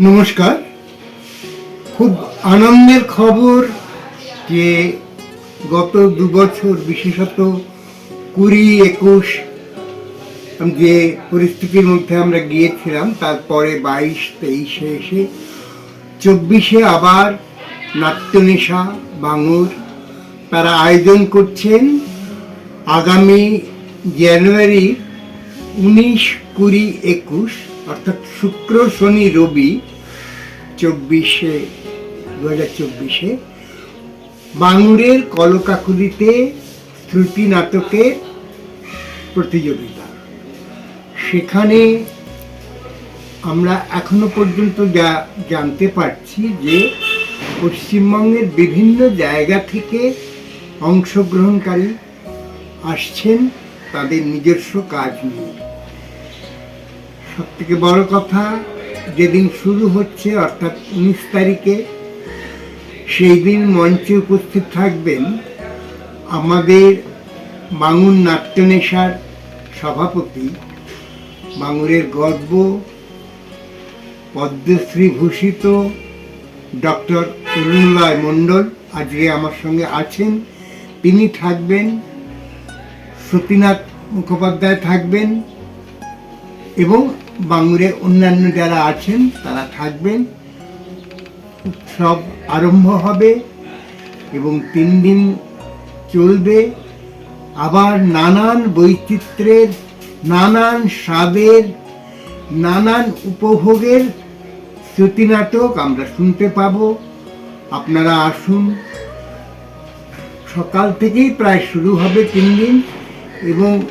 নমস্কার। খুব আনন্দের খবর যে গত দু বছর, বিশেষত কুড়ি একুশ, যে পরিস্থিতির মধ্যে আমরা গিয়েছিলাম, তারপরে বাইশ, তেইশে এসে চব্বিশে আবার নাট্যনেশা, বাঙুর তারা আয়োজন করছেন। আগামী জানুয়ারি উনিশ কুড়ি একুশ, অর্থাৎ শুক্র, শনি, রবি চব্বিশে দু হাজার চব্বিশে, বাঙুরের কলকাকুলিতে শ্রুতি নাটকের প্রতিযোগিতা। সেখানে আমরা এখনও পর্যন্ত যা জানতে পারছি যে পশ্চিমবঙ্গের বিভিন্ন জায়গা থেকে অংশগ্রহণকারী আসছেন তাদের নিজস্ব কাজ নিয়ে। সব থেকে বড় কথা, যেদিন শুরু হচ্ছে, অর্থাৎ উনিশ তারিখে, সেই দিন মঞ্চে উপস্থিত থাকবেন আমাদের বাঙুর নাট্যনেশার সভাপতি, বাঙুরের গর্ব, পদ্মশ্রী ভূষিত ডক্টর অরুণলয় মণ্ডল, আজকে আমার সঙ্গে আছেন। তিনি থাকবেন, সতীনাথ মুখোপাধ্যায় থাকবেন এবং বাঙুরে অন্যান্য যারা আছেন, তারা থাকবেন। উৎসব আরম্ভ হবে এবং তিন দিন চলবে। আবার নানান বৈচিত্র্যের, নানান স্বাদের, নানান উপভোগের শ্রুতি নাটক আমরা শুনতে পাব। আপনারা আসুন। সকাল থেকেই প্রায় শুরু হবে তিন দিন এবং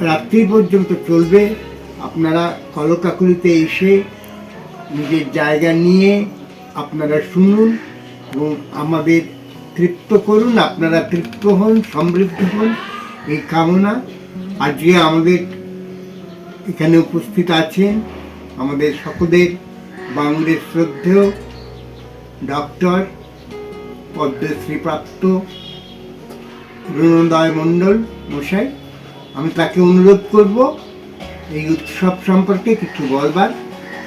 রাত্রি পর্যন্ত চলবে। আপনারা কলকাকুলিতে এসে নিজের জায়গা নিয়ে আপনারা শুনুন এবং আমাদের তৃপ্ত করুন, আপনারা তৃপ্ত হন, সমৃদ্ধ হন এই কামনা। আজকে আমাদের এখানে উপস্থিত আছেন আমাদের সকলের বাংলাদেশ শ্রদ্ধেয় ডক্টর পদ্মশ্রীপ্রাপ্ত রুণদয় মণ্ডল মশাই। আমি তাকে অনুরোধ করব এই উৎসব সম্পর্কে কিছু বলবার।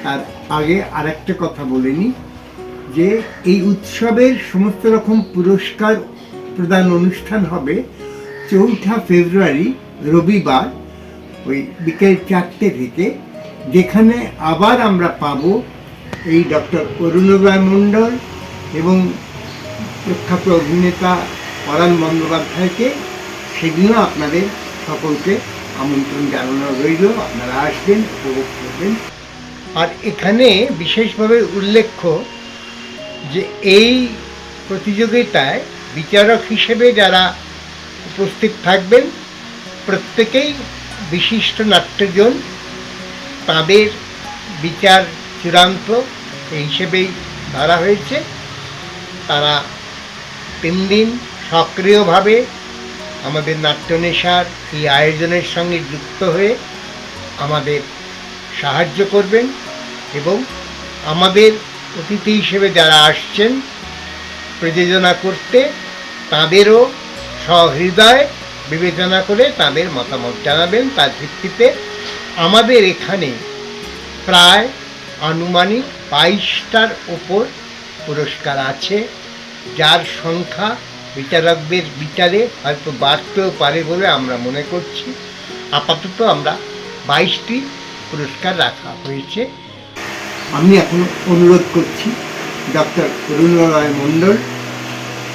তার আগে আরেকটা কথা বলে নিই, যে এই উৎসবের সমস্ত রকম পুরস্কার প্রদান অনুষ্ঠান হবে চৌঠা ফেব্রুয়ারি, রবিবার, ওই বিকেল চারটে থেকে, যেখানে আবার আমরা পাব এই ডক্টর অরুণোদয় মণ্ডল এবং প্রখ্যাত অভিনেতা পরাণ বন্দ্যোপাধ্যায়কে। সেদিনও আপনাদের সকলকে আমন্ত্রণ জানানো রইল। আপনারা আসবেন, উপভোগ করবেন। আর এখানে বিশেষভাবে উল্লেখ্য যে এই প্রতিযোগিতায় বিচারক হিসেবে যারা উপস্থিত থাকবেন, প্রত্যেকেই বিশিষ্ট নাট্যজন। তাদের বিচার চূড়ান্ত এই হিসেবেই ধরা হয়েছে। তারা তিন দিন সক্রিয়ভাবে আমাদের নাট্যনেশার এই আয়োজনের সঙ্গে যুক্ত হয়ে আমাদের সাহায্য করবেন এবং আমাদের অতিথি হিসেবে যারা আসছেন, প্রযোজনা করতে, তাদেরও সহৃদয় বিবেচনা করে তাদের মতামত জানাবেন। তার ভিত্তিতে আমাদের এখানে প্রায় আনুমানিক বাইশটার ওপর পুরস্কার আছে, যার সংখ্যা বিচারকদের বিচারে হয়তো বাড়তেও পারে বলে আমরা মনে করছি। আপাতত আমরা বাইশটি পুরস্কার রাখা হয়েছে। আমি এখন অনুরোধ করছি ডক্টর অরুণরায় মণ্ডল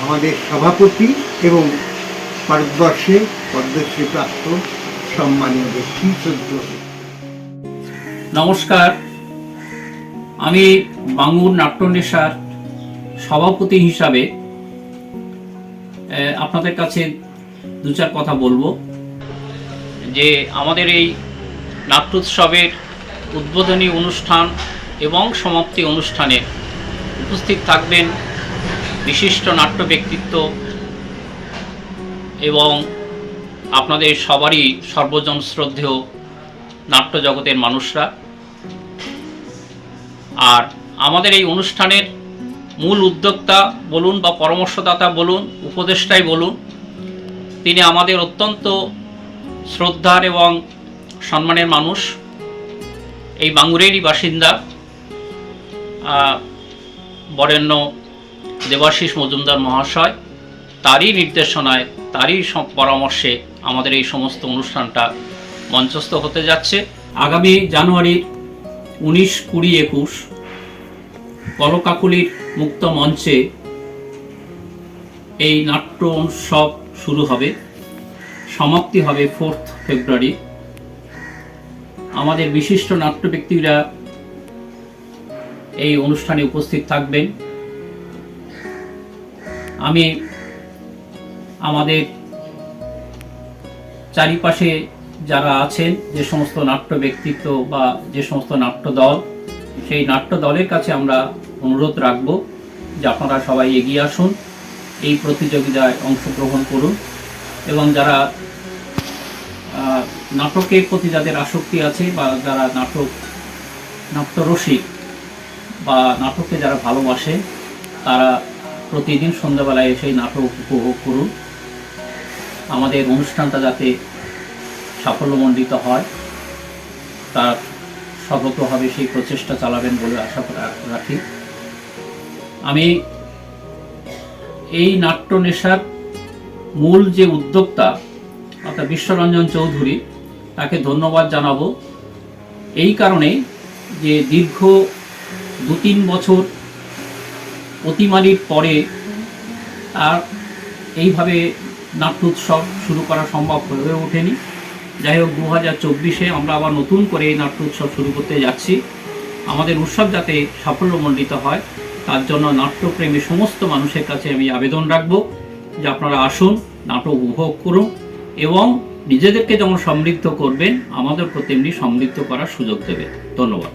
আমাদের সভাপতি এবং ভারতবর্ষে পদ্মশ্রী প্রাপ্ত সম্মানীয় ব্যক্তি নমস্কার। আমি বাঙুর নাট্যনেশার সভাপতি হিসাবে আপনাদের কাছে দু চার কথা বলব। যে আমাদের এই নাট্যোৎসবের উদ্বোধনী অনুষ্ঠান এবং সমাপ্তি অনুষ্ঠানে উপস্থিত থাকবেন বিশিষ্ট নাট্য ব্যক্তিত্ব এবং আপনাদের সবারই সর্বজন শ্রদ্ধেয় নাট্য জগতের মানুষরা। আর আমাদের এই অনুষ্ঠানের মূল উদ্যোক্তা বলুন বা পরামর্শদাতা বলুন, উপদেষ্টাই বলুন, তিনি আমাদের অত্যন্ত শ্রদ্ধার এবং সম্মানের মানুষ। এই বাঙুরেরই বাসিন্দা বরেণ্য দেবাশিস মজুমদার মহাশয়, তারই নির্দেশনায়, তারই পরামর্শে আমাদের এই সমস্ত অনুষ্ঠানটা মঞ্চস্থ হতে যাচ্ছে। আগামী জানুয়ারি উনিশ কুড়ি একুশ কলকাকুলির মুক্ত মঞ্চে এই নাট্য উৎসব শুরু হবে। সমাপ্তি হবে ফোর্থ ফেব্রুয়ারি। আমাদের বিশিষ্ট নাট্য ব্যক্তিরা এই অনুষ্ঠানে উপস্থিত থাকবেন। আমি আমাদের চারিপাশে যারা আছেন, যে সমস্ত নাট্য ব্যক্তিত্ব বা যে সমস্ত নাট্য দল সেই নাট্য দলের কাছে আমরা অনুরোধ রাখব যে আপনারা সবাই এগিয়ে আসুন, এই প্রতিযোগিতায় অংশগ্রহণ করুন এবং যারা নাটকের প্রতি যাদের আসক্তি আছে বা যারা নাটক, নাট্যরসিক বা নাটককে যারা ভালোবাসে, তারা প্রতিদিন সন্ধ্যাবেলায় এসে নাটক উপভোগ করুন। আমাদের অনুষ্ঠানটা যাতে সাফল্যমণ্ডিত হয়, তার সর্বতভাবে সেই প্রচেষ্টা চালাবেন বলে আশা রাখি। আমি এই নাট্য নেশার মূল যে উদ্যোক্তা, অর্থাৎ বিশ্বরঞ্জন চৌধুরী, তাকে ধন্যবাদ জানাব। এই কারণে যে দীর্ঘ দু তিন বছর অতিমারির পরে আর এইভাবে নাট্য উৎসব শুরু করা সম্ভব হয়ে ওঠেনি। যাই হোক, দু হাজার চব্বিশে আমরা আবার নতুন করে এই নাট্য উৎসব শুরু করতে যাচ্ছি। আমাদের উৎসব যাতে সাফল্যমণ্ডিত হয় তার জন্য নাট্যপ্রেমী সমস্ত মানুষের কাছে আমি আবেদন রাখব যে আপনারা আসুন, নাটক উপভোগ করুন এবং নিজেদেরকে যেমন সমৃদ্ধ করবেন আমাদেরকেও তেমনি সমৃদ্ধ করার সুযোগ দেবে ধন্যবাদ।